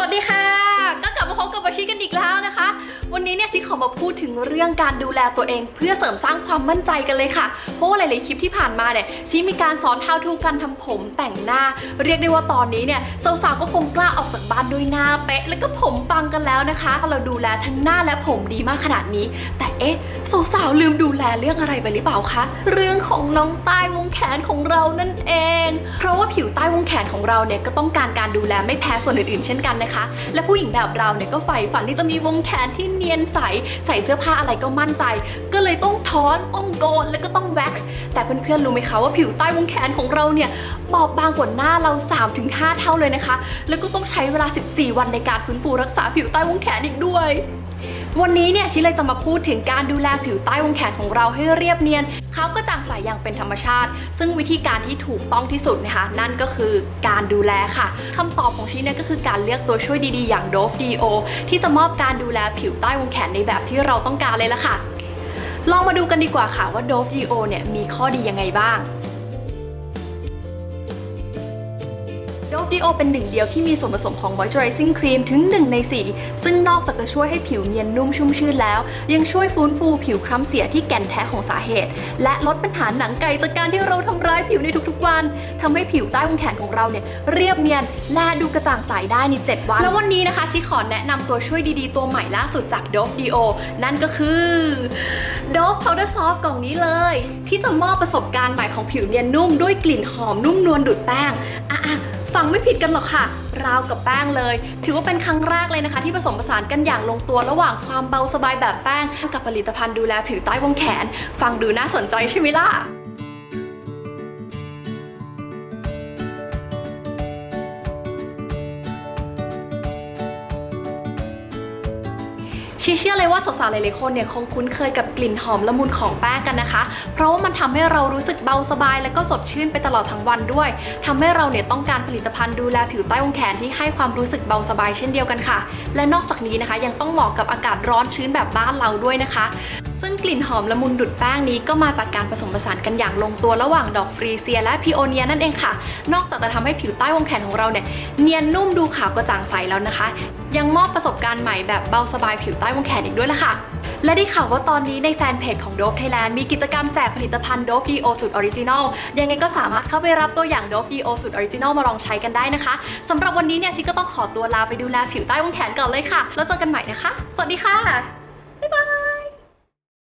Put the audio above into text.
สวัสดีค่ะ ก็กลับมาพบกับวชิกันอีกแล้วนะคะ วันนี้เนี่ยชิขอมาพูดถึงเรื่องการดูแลตัวเอง เพื่อเสริมสร้างความมั่นใจกันเลยค่ะ เพราะว่าหลาย ๆ คลิปที่ผ่านมาเนี่ยชิมีการสอน how to การทำผมแต่งหน้า เรียกได้ว่าตอนนี้เนี่ยสาว ๆ ก็คงกล้าออกจากบ้านด้วยหน้าเป๊ะ แล้วก็ผมปังกันแล้วนะคะ เราดูแลทั้งหน้าและผมดีมากขนาดนี้ แต่เอ๊ะสาว ๆ ลืมดูแลเรื่องอะไรไปหรือเปล่าคะ เรื่องของน้องใต้วงแขนของเรานั่นเอง เพร ผิวใต้วงแขนของเราเนี่ยก็ต้องการการดูแลไม่แพ้ส่วนอื่นๆ เช่นกันนะคะ และผู้หญิงแบบเราเนี่ยก็ใฝ่ฝันที่จะมีวงแขนที่เนียนใส ใส่เสื้อผ้าอะไรก็มั่นใจ ก็เลยต้องถอนต้องโกนแล้วก็ต้องแว็กซ์แต่เพื่อนๆรู้ไหมคะว่าผิวใต้วงแขนของเราเนี่ยบอบบางกว่าหน้าเรา 3-5 เท่าเลยนะคะ แล้วก็ต้องใช้เวลา 14 วันในการฟื้นฟูรักษาผิวใต้วงแขนอีกด้วย วันนี้เนี่ยชิเลยจะมาพูดถึงการดูแลผิวใต้วงแขนของเราให้เรียบเนียน ขากระจ่างใสอย่างเป็นธรรมชาติ ซึ่งวิธีการที่ถูกต้องที่สุดนะคะ นั่นก็คือการดูแลค่ะคำตอบของชิเนี่ยก็คือการเลือกตัวช่วยดีๆ อย่าง Dove DO ที่จะมอบการดูแลผิวใต้วงแขนในแบบที่เราต้องการเลยละค่ะ ลองมาดูกันดีกว่าค่ะว่า Dove DO เนี่ยมีข้อดียังไงบ้าง โดฟดีโอเป็นหนึ่งเดียวที่มีส่วนผสมของ moisturizing cream ถึง 1 ใน 4 ซึ่งนอกจากจะช่วยให้ผิวเนียนนุ่มชุ่มชื่นแล้ว ยังช่วยฟื้นฟูผิวคล้ำเสียที่แก่นแท้ของสาเหตุ และลดปัญหาหนังไก่จากการที่เราทำร้ายผิวในทุกๆ วันทำให้ผิวใต้วงแขนของเราเนี่ยเรียบเนียนและดูกระจ่างใสได้ใน 7 วัน แล้ววันนี้นะคะชิขอแนะนำตัวช่วยดีๆ ตัวใหม่ล่าสุดจาก Dove DO นั่นก็คือ Dove Powder Soft กล่องนี้เลย ที่จะมอบประสบการณ์ใหม่ของผิวเนียนนุ่มด้วยกลิ่นหอมนุ่มนวลดุดแป้งอะ ฟังไม่ผิดกันหรอกค่ะ ราวกับแป้งเลย ถือว่าเป็นครั้งแรกเลยนะคะ ที่ผสมผสานกันอย่างลงตัวระหว่างความเบาสบายแบบแป้ง กับผลิตภัณฑ์ดูแลผิวใต้วงแขน ฟังดูน่าสนใจใช่ไหมล่ะ ชีเชื่อเลยว่าสาวๆหลายๆคนเนี่ยคงคุ้นเคยกับกลิ่นหอมละมุนของแป้งกันนะคะ เพราะว่ามันทำให้เรารู้สึกเบาสบาย และก็สดชื่นไปตลอดทั้งวันด้วยทำให้เราเนี่ยต้องการผลิตภัณฑ์ดูแลผิวใต้วงแขนที่ให้ความรู้สึกเบาสบายเช่นเดียวกันค่ะ และนอกจากนี้นะคะยังต้องเหมาะกับอากาศร้อนชื้นแบบบ้านเราด้วยนะคะซึ่งกลิ่นหอมละมุนดุดแป้งนี้ก็มาจากการผสมผสานกันอย่างลงตัวระหว่างดอกฟรีเซียและพิโอเนียนั่นเองค่ะ นอกจากจะทำให้ผิวใต้วงแขนของเราเนี่ยเนียนนุ่มดูขาวกระจ่างใสแล้วนะคะยังมอบประสบการณ์ใหม่แบบเบาสบายผิวใต้วงแขนอีกด้วยล่ะค่ะ และได้ข่าวว่าตอนนี้ในแฟนเพจของ Dove Thailand มีกิจกรรมแจกผลิตภัณฑ์ Dove DO สูตรออริจินอลยังไงก็สามารถเข้าไปรับตัวอย่าง Dove DO สูตรออริจินอลมาลองใช้กันได้นะคะสำหรับวันนี้เนี่ยชิก็ต้องขอตัวลาไปดูแลผิวใต้วงแขนก่อนเลยค่ะ แล้วเจอกันใหม่นะคะ สวัสดีค่ะ